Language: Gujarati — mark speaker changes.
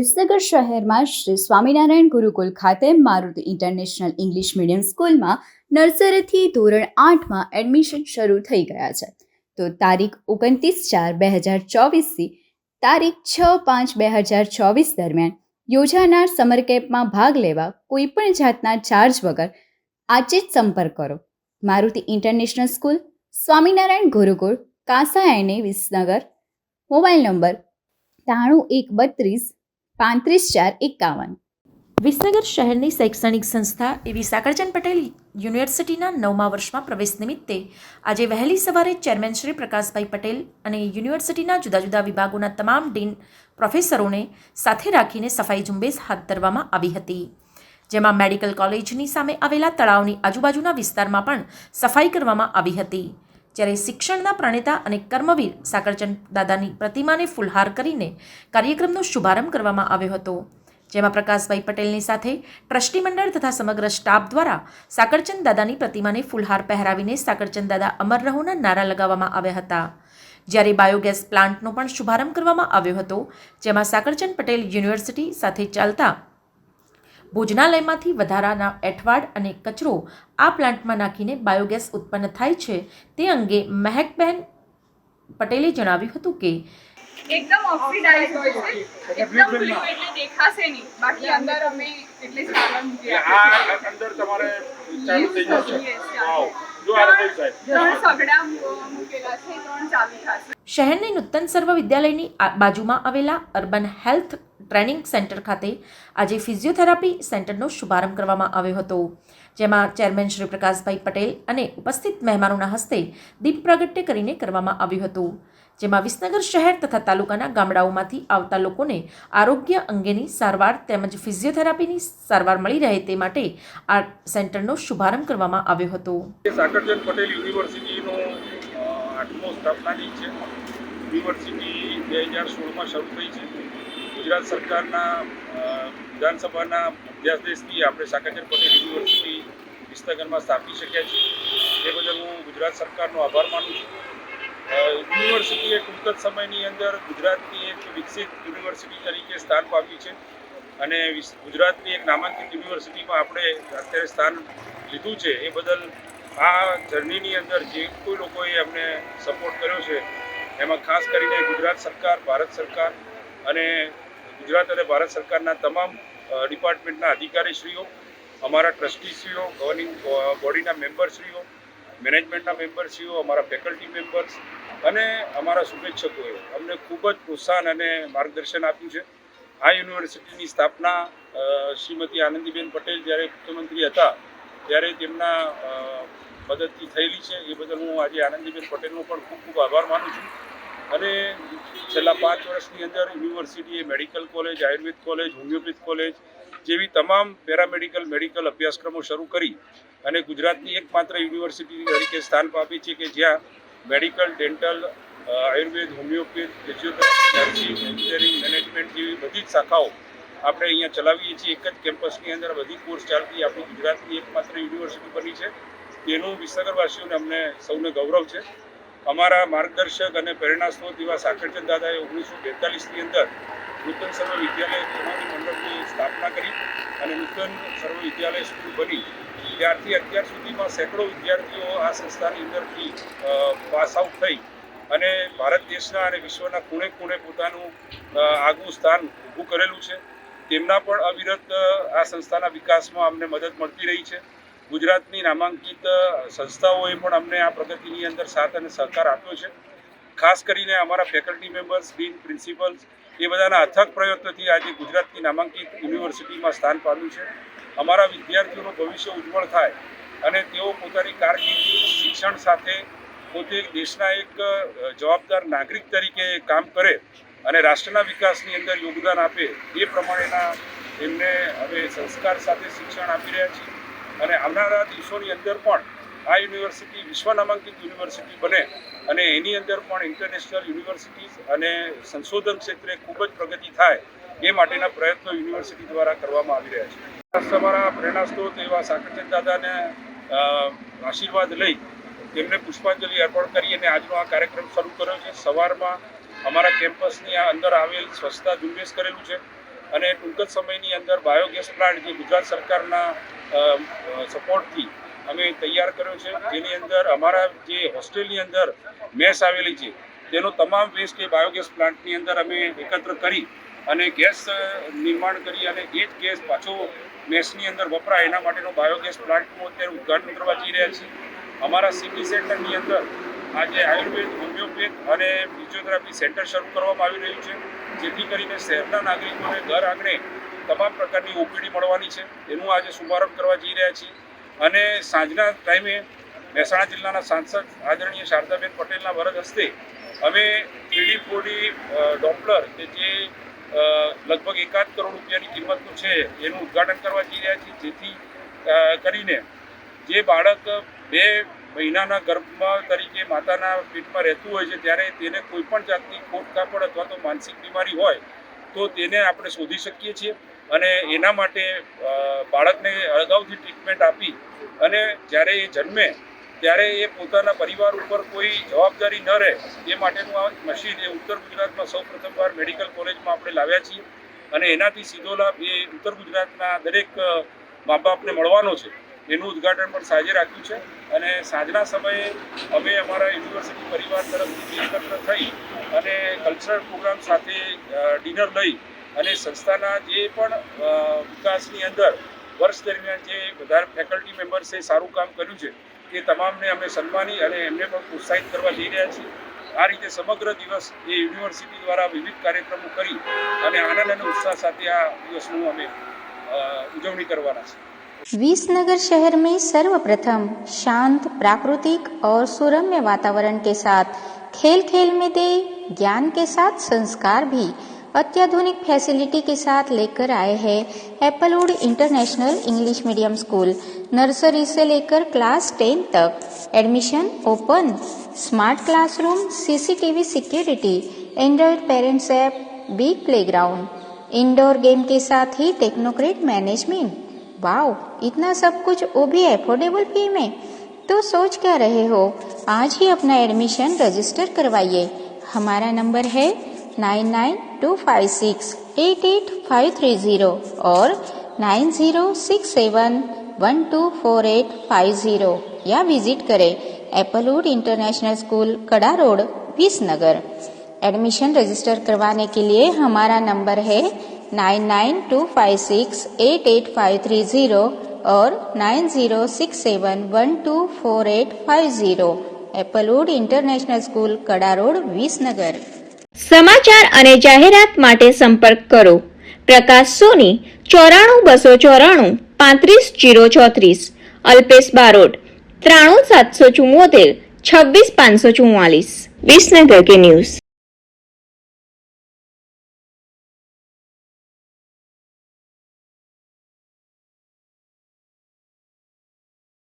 Speaker 1: વિસનગર શહેરમાં શ્રી સ્વામિનારાયણ ગુરુકુલ ખાતે મારુતિ ઇન્ટરનેશનલ ઇંગ્લિશ મીડિયમ સ્કૂલમાં નર્સરીથી ધોરણ આઠમાં એડમિશન શરૂ થઈ ગયા છે. તો તારીખ ઓગણત્રીસ ચાર બે હજાર ચોવીસથી તારીખ છ પાંચ બે હજાર ચોવીસ દરમિયાન યોજાનાર સમર કેમ્પમાં ભાગ લેવા કોઈપણ જાતના ચાર્જ વગર આજે જ સંપર્ક કરો. મારુતિ ઇન્ટરનેશનલ સ્કૂલ, સ્વામિનારાયણ ગુરુકુળ કાંસા એને વિસનગર, મોબાઈલ નંબર ત્રાણું એક બત્રીસ પાંત્રીસ ચાર એકાવન.
Speaker 2: વિસનગર શહેરની શૈક્ષણિક સંસ્થા એવી સાકરચંદ પટેલ યુનિવર્સિટીના નવમા વર્ષમાં પ્રવેશ નિમિત્તે આજે વહેલી સવારે ચેરમેન શ્રી પ્રકાશભાઈ પટેલ અને યુનિવર્સિટીના જુદા જુદા વિભાગોના તમામ ડીન પ્રોફેસરોને સાથે રાખીને સફાઈ ઝુંબેશ હાથ ધરવામાં આવી હતી. જેમાં મેડિકલ કોલેજની સામે આવેલા તળાવની આજુબાજુના વિસ્તારમાં પણ સફાઈ કરવામાં આવી હતી. જ્યારે શિક્ષણના પ્રણેતા અને કર્મવીર સાકરચંદ દાદાની પ્રતિમાને ફુલહાર કરીને કાર્યક્રમનો શુભારંભ કરવામાં આવ્યો હતો, જેમાં પ્રકાશભાઈ પટેલની સાથે ટ્રસ્ટી મંડળ તથા સમગ્ર સ્ટાફ દ્વારા સાકરચંદ દાદાની પ્રતિમાને ફુલહાર પહેરાવીને સાકરચંદ દાદા અમર રહોના નારા લગાવવામાં આવ્યા હતા. જ્યારે બાયોગેસ પ્લાન્ટનો પણ શુભારંભ કરવામાં આવ્યો હતો, જેમાં સાકરચંદ પટેલ યુનિવર્સિટી સાથે ચાલતા ભોજનાલયમાંથી વધારાના એઠવાડ અને કચરો આ પ્લાન્ટમાં નાખીને બાયોગેસ ઉત્પન્ન થાય છે તે અંગે મહેકબહેન પટેલે જણાવ્યું હતું કે
Speaker 3: એકદમ ઓક્સિડાઇઝ હોય છે. એકદમ બ્લુ એટલે દેખાશે નહીં. બાકી અંદર અમે એટલે સારા મૂકી
Speaker 4: આ અંદર તમારે ચાલુ થઈ જશે. વાવ. જો આ થઈ જાય.
Speaker 3: ત્રણ સગડા મૂકેલા છે ત્રણ ચાલુ થશે
Speaker 2: શહેરની નૂતન સર્વ વિદ્યાલયની આ- બાજુમાં આવેલા અર્બન હેલ્થ ટ્રેનિંગ સેન્ટર ખાતે આજે ફિઝિયોથેરાપી સેન્ટરનો શુભારંભ કરવામાં આવ્યો હતો. જેમાં ચેરમેન શ્રી પ્રકાશભાઈ પટેલ અને ઉપસ્થિત મહેમાનોના હસ્તે દીપ પ્રાગટ્ય કરીને કરવામાં આવ્યું હતું. જેમાં વિસનગર શહેર તથા તાલુકાના ગામડાઓમાંથી આવતા લોકોને આરોગ્ય અંગેની સારવાર તેમજ ફિઝિયોથેરાપીની સારવાર મળી રહે તે માટે આ સેન્ટરનો શુભારંભ કરવામાં આવ્યો હતો.
Speaker 4: પટેલ યુનિવર્સિટીનો આઠમો સ્થાપના છે. યુનિવર્સિટી બે હજાર સોળમાં શરૂ થઈ છે. ગુજરાત સરકારના વિધાનસભાના અધ્યાદેશથી આપણે શાકાચર પટેલ યુનિવર્સિટી વિસનગરમાં સ્થાપી શક્યા છીએ. એ બદલ હું ગુજરાત સરકારનો આભાર માનું છું. યુનિવર્સિટીએ ટૂંક જ સમયની અંદર ગુજરાતની એક વિકસિત યુનિવર્સિટી તરીકે સ્થાન પામ્યું છે અને ગુજરાતની એક નામાંકિત યુનિવર્સિટીમાં આપણે અત્યારે સ્થાન લીધું છે. એ બદલ આ જર્નીની અંદર જે કોઈ લોકોએ અમને સપોર્ટ કર્યો છે, એમાં ખાસ કરીને ગુજરાત સરકાર, ભારત સરકાર અને ગુજરાત અને ભારત સરકારના તમામ ડિપાર્ટમેન્ટના અધિકારીશ્રીઓ, અમારા ટ્રસ્ટીશ્રીઓ ગવર્નિંગ બોડીના મેમ્બરશ્રીઓ મેનેજમેન્ટના મેમ્બરશ્રીઓ અમારા ફેકલ્ટી મેમ્બર્સ અને અમારા શુભેચ્છકોએ અમને ખૂબ જ પ્રોત્સાહન અને માર્ગદર્શન આપ્યું છે. આ યુનિવર્સિટીની સ્થાપના શ્રીમતી આનંદીબેન પટેલ જ્યારે મુખ્યમંત્રી હતા, ત્યારે તેમના મદદથી થયેલી છે. એ બદલ હું આજે આનંદીબેન પટેલનો પણ ખૂબ ખૂબ આભાર માનું છું. અને છેલ્લા પાંચ વર્ષની અંદર યુનિવર્સિટીએ medical college, Ayurveda college, homeopath college જેવી તમામ પેરામેડિકલ, મેડિકલ અભ્યાસક્રમો શરૂ કરી અને ગુજરાતની એકમાત્ર યુનિવર્સિટી તરીકે સ્થાન પામી છે કે જ્યાં medical, dental Ayurveda, homeopath, physiotherapy, engineering, management જેવી બધી જ શાખાઓ આપણે અહીંયા ચલાવીએ છીએ. એક જ કેમ્પસની અંદર બધી કોર્સ ચાલતી આપણી ગુજરાતની એકમાત્ર યુનિવર્સિટી બની છે. તેનું વિસનગરવાસીઓને અમને સૌને ગૌરવ છે. અમારા માર્ગદર્શક અને પ્રેરણા સ્ત્રોત એવા સાકરચંદ દાદાએ ઓગણીસો બેતાલીસની અંદર નૂતન સર્વ વિદ્યાલય કેળવણી મંડળની સ્થાપના કરી અને નૂતન સર્વ વિદ્યાલય સ્કૂલ બની. ત્યારથી અત્યાર સુધીમાં સેંકડો વિદ્યાર્થીઓ આ સંસ્થાની અંદરથી પાસ આઉટ થઈ અને ભારત દેશના અને વિશ્વના ખૂણે ખૂણે પોતાનું આગવું સ્થાન ઊભું કરેલું છે. તેમના પણ અવિરત આ સંસ્થાના વિકાસમાં અમને મદદ મળતી રહી છે. ગુજરાતની નામાંકિત સંસ્થાઓએ પણ અમને આ પ્રગતિની અંદર સાથ અને સહકાર આપ્યો છે. ખાસ કરીને અમારા ફેકલ્ટી મેમ્બર્સ ડીન પ્રિન્સિપલ્સ એ બધાના અથક પ્રયત્નોથી આજે ગુજરાતની નામાંકિત યુનિવર્સિટીમાં સ્થાન પામ્યું છે. અમારા વિદ્યાર્થીઓનું ભવિષ્ય ઉજ્જવળ થાય અને તેઓ પોતાની કારકિર્દી, શિક્ષણ સાથે પોતે દેશના એક જવાબદાર નાગરિક તરીકે કામ કરે અને રાષ્ટ્રના વિકાસની અંદર યોગદાન આપે એ પ્રમાણેના એમને હવે સંસ્કાર સાથે શિક્ષણ આપી રહ્યા છીએ. અને આવનારા દિવસોની અંદર પણ આ યુનિવર્સિટી વિશ્વ નામાંકિત યુનિવર્સિટી બને અને એની અંદર પણ ઇન્ટરનેશનલ યુનિવર્સિટીઝ અને સંશોધન ક્ષેત્રે ખૂબ જ પ્રગતિ થાય એ માટેના પ્રયત્નો યુનિવર્સિટી દ્વારા કરવામાં આવી રહ્યા છે. તમારા પ્રેરણાસ્ત્રોત એવા સાકરચંદ દાદાને આશીર્વાદ લઈ તેમને પુષ્પાંજલિ અર્પણ કરી અને આજનો આ કાર્યક્રમ શરૂ કર્યો છે. સવારમાં અમારા કેમ્પસની અંદર આવેલ સ્વચ્છતા ઝુંબેશ કરેલું છે. અને ટૂંક જ સમયની અંદર બાયોગેસ પ્લાન્ટ જે ગુજરાત સરકારના સપોર્ટથી અમે તૈયાર કર્યો છે, જેની અંદર અમારા જે હોસ્ટેલની અંદર મેસ આવેલી છે, તેનો તમામ વેસ્ટ એ બાયોગેસ પ્લાન્ટની અંદર અમે એકત્ર કરી અને ગેસ નિર્માણ કરી અને એ જ ગેસ પાછો મેસની અંદર વપરાય, એના માટેનો બાયોગેસ પ્લાન્ટનું અત્યારે ઉદ્ઘાટન કરવા જઈ રહ્યા છીએ. અમારા સિટી સેન્ટરની અંદર આજે આયુર્વેદ, હોમિયોપેથ અને ફિઝિયોથેરાપી સેન્ટર શરૂ કરવામાં આવી રહ્યું છે, જેથી કરીને શહેરના નાગરિકોને ઘર આંગણે તમામ પ્રકારની ઓપીડી મળવાની છે. એનું આજે શુભારંભ કરવા જઈ રહ્યા છીએ. અને સાંજના ટાઈમે મહેસાણા જિલ્લાના સાંસદ આદરણીય શારદાબેન પટેલના વરદ હસ્તે અમે થ્રીડી ફોરડી ડોપલર કે જે લગભગ એકાદ કરોડ રૂપિયાની કિંમતનું છે, એનું ઉદ્ઘાટન કરવા જઈ રહ્યા છીએ. જેથી કરીને જે બાળક બે મહિનાના ગર્ભમાં તરીકે માતાના પેટમાં રહેતું હોય છે, ત્યારે તેને કોઈ પણ જાતની ખોટ કાપડ અથવા તો માનસિક બીમારી હોય, તો તેને આપણે શોધી શકીએ છીએ. અને એના માટે બાળકને અગાઉથી ટ્રીટમેન્ટ આપી અને જ્યારે એ જન્મે, ત્યારે એ પોતાના પરિવાર ઉપર કોઈ જવાબદારી ન રહે, એ માટેનું આ મશીન એ ઉત્તર ગુજરાતમાં સૌ પ્રથમવાર મેડિકલ કોલેજમાં આપણે લાવ્યા છીએ. અને એનાથી સીધો લાભ એ ઉત્તર ગુજરાતના દરેક મા બાપને મળવાનો છે. એનું ઉદ્ઘાટન પણ સાંજે રાખ્યું છે. અને સાંજના સમયે અમે અમારા યુનિવર્સિટી પરિવાર તરફથી એકત્ર થઈ અને કલ્ચરલ પ્રોગ્રામ સાથે ડિનર લઈ અને સંસ્થાના જે પણ વિકાસની અંદર વર્ષ દરમિયાન જે બધા ફેકલ્ટી મેમ્બર્સે સારું કામ કર્યું છે, એ તમામને અમે સન્માની અને એમને પણ પ્રોત્સાહિત કરવા જઈ રહ્યા છીએ. આ રીતે સમગ્ર દિવસ એ યુનિવર્સિટી દ્વારા વિવિધ કાર્યક્રમો કરી અને આનંદ અને ઉત્સાહ સાથે આ દિવસનું અમે ઉજવણી કરવાના છીએ.
Speaker 5: विसनगर शहर में सर्वप्रथम शांत, प्राकृतिक और सुरम्य वातावरण के साथ खेल खेल में दे, ज्ञान के साथ संस्कार भी अत्याधुनिक फैसिलिटी के साथ लेकर आए हैं Applewood international English medium school, nursery से लेकर क्लास टेन तक। Admission open, smart classroom, CCTV security Android parents app, big playground. Indoor game के साथ ही टेक्नोक्रेट मैनेजमेंट। वाओ, इतना सब कुछ वो भी एफोर्डेबल फ़ी में? तो सोच क्या रहे हो? आज ही अपना एडमिशन रजिस्टर करवाइए। हमारा नंबर है nine nine two five six eight eight five three zero और nine zero six seven one two four eight five zero या विज़िट करें Applewood international school Kada road, Visnagar. Admission register करवाने के लिए हमारा नंबर है nine nine two five six eight eight five three zero ઓર nine zero six seven one two four eight five zero Applewood international school Kada road Visnagar
Speaker 6: સમાચાર અને જાહેરાત માટે સંપર્ક કરો. પ્રકાશ સોની, ચોરાણું બસો ચોરાણું, પાંત્રીસ જીરો ચોત્રીસ. અલ્પેશ બારોટ, ત્રાણું સાતસો ચુમ્મોતેર, છવ્વીસ પાંચસો ચુમ્માલીસ. વિસનગર કે ન્યૂઝ.